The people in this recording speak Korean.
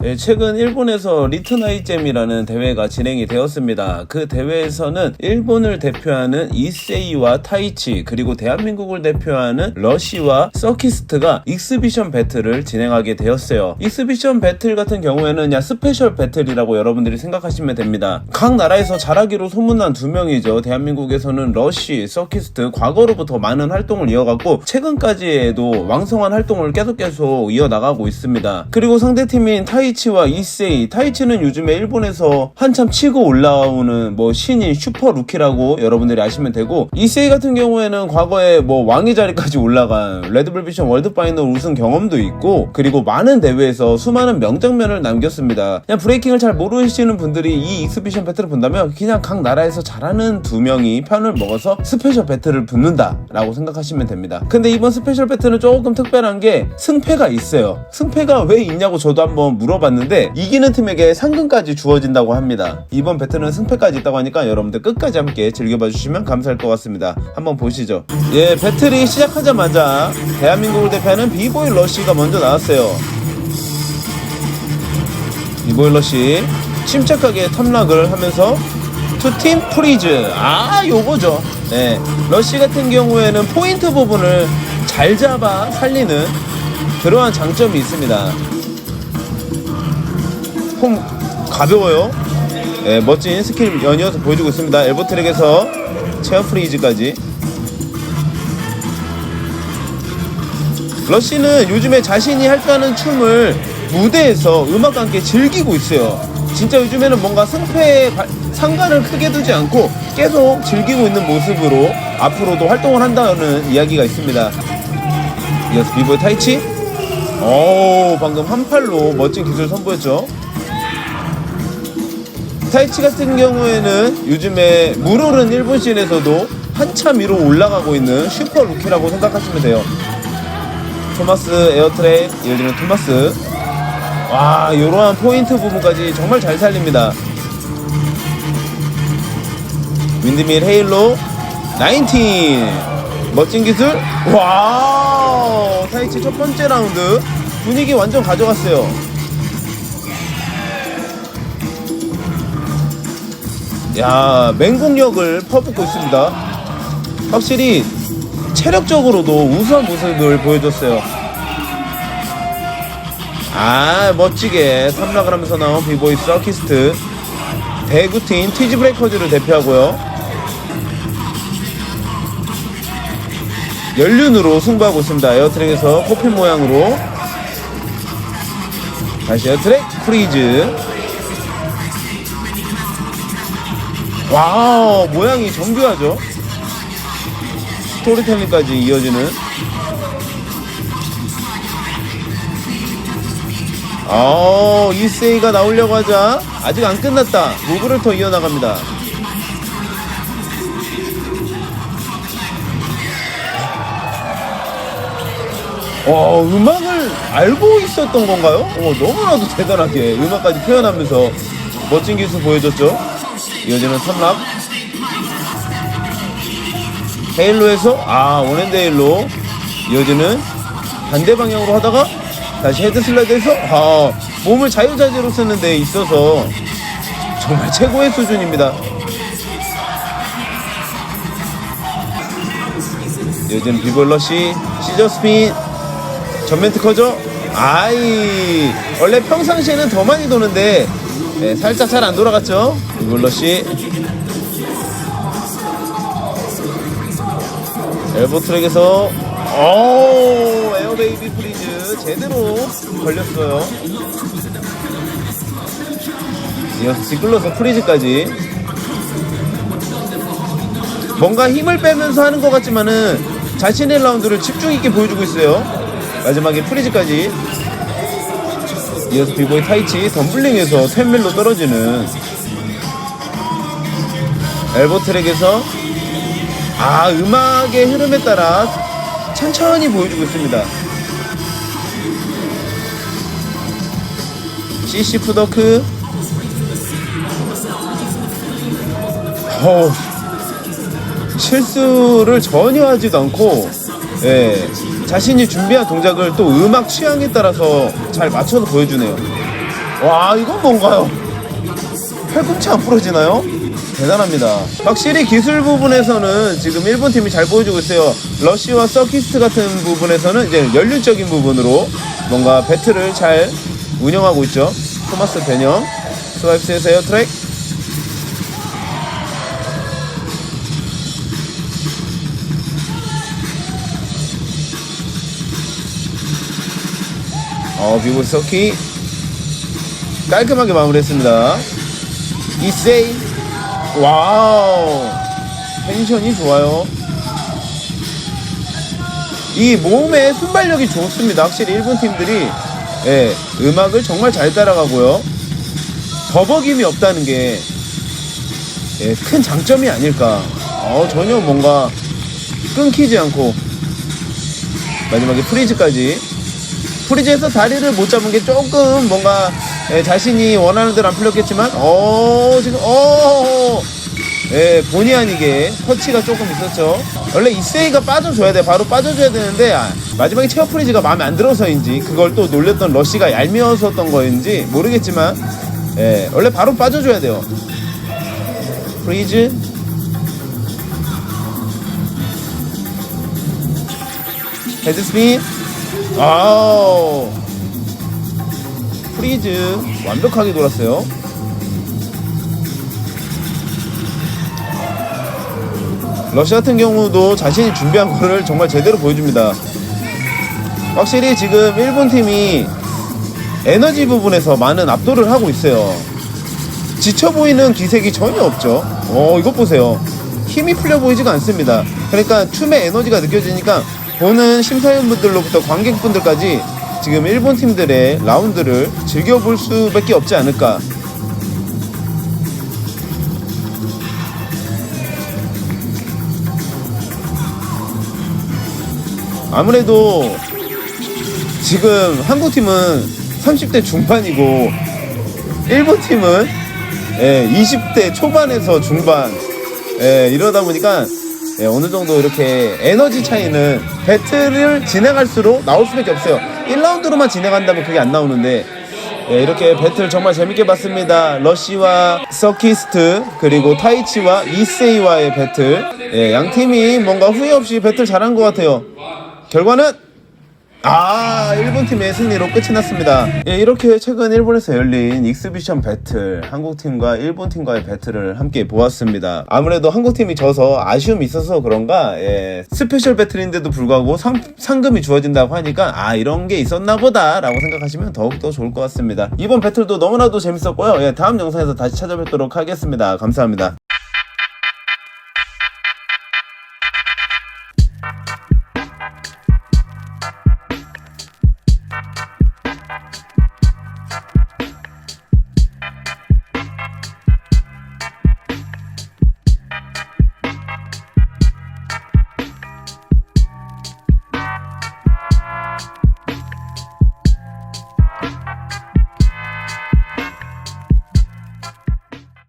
네, 최근 일본에서 리트나이잼이라는 대회가 진행이 되었습니다. 그 대회에서는 일본을 대표하는 이세이와 타이치 그리고 대한민국을 대표하는 러시와 서키스트가 익스비션 배틀을 진행하게 되었어요. 익스비션 배틀 같은 경우에는 그냥 스페셜 배틀이라고 여러분들이 생각하시면 됩니다. 각 나라에서 잘하기로 소문난 두 명이죠. 대한민국에서는 러시, 서키스트 과거로부터 많은 활동을 이어갔고 최근까지에도 왕성한 활동을 계속 계속 이어나가고 있습니다. 그리고 상대팀인 타이 치와 이세이 타이치는 요즘에 일본에서 한참 치고 올라오는 뭐 신인 슈퍼 루키라고 여러분들이 아시면 되고 이세이 같은 경우에는 과거에 뭐 왕의 자리까지 올라간 레드불 비션 월드 파이널 우승 경험도 있고 그리고 많은 대회에서 수많은 명장면을 남겼습니다. 그냥 브레이킹을 잘 모르시는 분들이 이 익스비션 배틀을 본다면 그냥 각 나라에서 잘하는 두 명이 편을 먹어서 스페셜 배틀을 붙는다라고 생각하시면 됩니다. 근데 이번 스페셜 배틀은 조금 특별한 게 승패가 있어요. 승패가 왜 있냐고 저도 한번 물어 봤는데 이기는 팀에게 상금까지 주어진다고 합니다. 이번 배틀은 승패까지 있다고 하니까 여러분들 끝까지 함께 즐겨봐 주시면 감사할 것 같습니다. 한번 보시죠. 예, 배틀이 시작하자마자 대한민국을 대표하는 비보이 러시가 먼저 나왔어요. 비보이 러시 침착하게 탐락을 하면서 투팀 프리즈 아 요거죠 네 러시 같은 경우에는 포인트 부분을 잘 잡아 살리는 그러한 장점이 있습니다 폼 가벼워요 네, 멋진 스킬 연이어서 보여주고 있습니다 엘보 트랙에서 체어 프리즈까지 러시는 요즘에 자신이 할줄 아는 춤을 무대에서 음악과 함께 즐기고 있어요. 진짜 요즘에는 뭔가 승패에 가- 상관을 크게 두지 않고 계속 즐기고 있는 모습으로 앞으로도 활동을 한다는 이야기가 있습니다. 이어서 비보의 타이치. 오, 방금 한 팔로 멋진 기술 선보였죠. 타이치 같은 경우에는 요즘에 물 오른 일본 씬에서도 한참 위로 올라가고 있는 슈퍼 루키라고 생각하시면 돼요. 토마스 에어트랙 이어지는 토마스. 와 이러한 포인트 부분까지 정말 잘 살립니다. 윈드밀 헤일로 19 멋진 기술. 와우! 타이치 첫 번째 라운드. 분위기 완전 가져갔어요 야 맹공력을 퍼붓고 있습니다 확실히 체력적으로도 우수한 모습을 보여줬어요. 아 멋지게 삼락을 하면서 나온 비보이 서키스트 대구팀 티즈 브레이커즈를 대표하고요. 연륜으로 승부하고 있습니다. 에어트랙에서 코핀 모양으로 다시 에어트랙 프리즈 와우 모양이 정교하죠. 스토리텔링까지 이어지는. 어 이세이가 나오려고 하자. 아직 안 끝났다. 무브를 더 이어나갑니다. 어 음악을 알고 있었던 건가요? 어 너무나도 대단하게 음악까지 표현하면서 멋진 기술 보여줬죠 이어지는 선락 헤일로에서 아 원핸드 헤일로 이어지는 반대 방향으로 하다가 다시 헤드 슬라이드에서 아 몸을 자유자재로 쓰는 데 있어서 정말 최고의 수준입니다. 이어지는 비볼러시 시저 스핀 전면 특허죠? 아이 원래 평상시에는 더 많이 도는데 네, 살짝 잘 안 돌아갔죠? 비볼러시 엘보 트랙에서 오 에어베이비 프리즈 제대로 걸렸어요. 이어서 뒷글러서 프리즈까지 뭔가 힘을 빼면서 하는 것 같지만은 자신의 라운드를 집중 있게 보여주고 있어요. 마지막에 프리즈까지 이어서 비보이 타이치 덤블링에서 텐밀로 떨어지는 엘보 트랙에서 아 음악의 흐름에 따라 천천히 보여주고 있습니다. CC 푸더크. 어우, 실수를 전혀 하지도 않고 예, 자신이 준비한 동작을 또 음악 취향에 따라서 잘 맞춰서 보여주네요 와 이건 뭔가요? 팔꿈치 안 부러지나요? 대단합니다. 확실히 기술 부분에서는 지금 일본 팀이 잘 보여주고 있어요. 러시와 서키스트 같은 부분에서는 이제 연륜적인 부분으로 뭔가 배틀을 잘 운영하고 있죠. 토마스 베념, 스와이프스에서 에어트랙. 어, 비보 서키. 깔끔하게 마무리했습니다. 이세이. 와우. 텐션이 좋아요. 이 몸의 순발력이 좋습니다. 확실히 일본 팀들이. 예, 음악을 정말 잘 따라가고요. 버벅임이 없다는 게 예, 큰 장점이 아닐까. 어, 전혀 뭔가 끊기지 않고 마지막에 프리즈까지 프리즈에서 다리를 못 잡은 게 조금 뭔가 예, 자신이 원하는 대로 안 풀렸겠지만 어 지금 어 예, 본의 아니게 터치가 조금 있었죠. 원래 이세이가 빠져줘야 돼. 바로 빠져줘야 되는데 아, 마지막에 체어 프리즈가 마음에 안 들어서인지 그걸 또 놀렸던 러시가 얄미워서던 거인지 모르겠지만 예, 원래 바로 빠져줘야 돼요. 프리즈 헤드스핀 아우 프리즈 완벽하게 돌았어요. 러시 같은 경우도 자신이 준비한 거를 정말 제대로 보여줍니다. 확실히 지금 일본 팀이 에너지 부분에서 많은 압도를 하고 있어요. 지쳐 보이는 기색이 전혀 없죠. 어, 이것 보세요. 힘이 풀려 보이지가 않습니다. 그러니까 춤의 에너지가 느껴지니까 보는 심사위원분들로부터 관객분들까지 지금 일본 팀들의 라운드를 즐겨볼 수밖에 없지 않을까. 아무래도 지금 한국 팀은 30대 중반이고 일본 팀은 예, 20대 초반에서 중반 예, 이러다 보니까 예, 어느 정도 이렇게 에너지 차이는 배틀을 진행할수록 나올 수밖에 없어요. 1라운드로만 진행한다면 그게 안 나오는데 예, 이렇게 배틀 정말 재밌게 봤습니다. 러시와 서키스트 그리고 타이치와 이세이와의 배틀 예, 양 팀이 뭔가 후회 없이 배틀 잘한 것 같아요. 결과는 아 일본 팀의 승리로 끝이 났습니다. 예, 이렇게 최근 일본에서 열린 익스비션 배틀 한국 팀과 일본 팀과의 배틀을 함께 보았습니다. 아무래도 한국 팀이 져서 아쉬움이 있어서 그런가 예, 스페셜 배틀인데도 불구하고 상, 상금이 주어진다고 하니까 아 이런 게 있었나 보다라고 생각하시면 더욱더 좋을 것 같습니다. 이번 배틀도 너무나도 재밌었고요. 예, 다음 영상에서 다시 찾아뵙도록 하겠습니다. 감사합니다.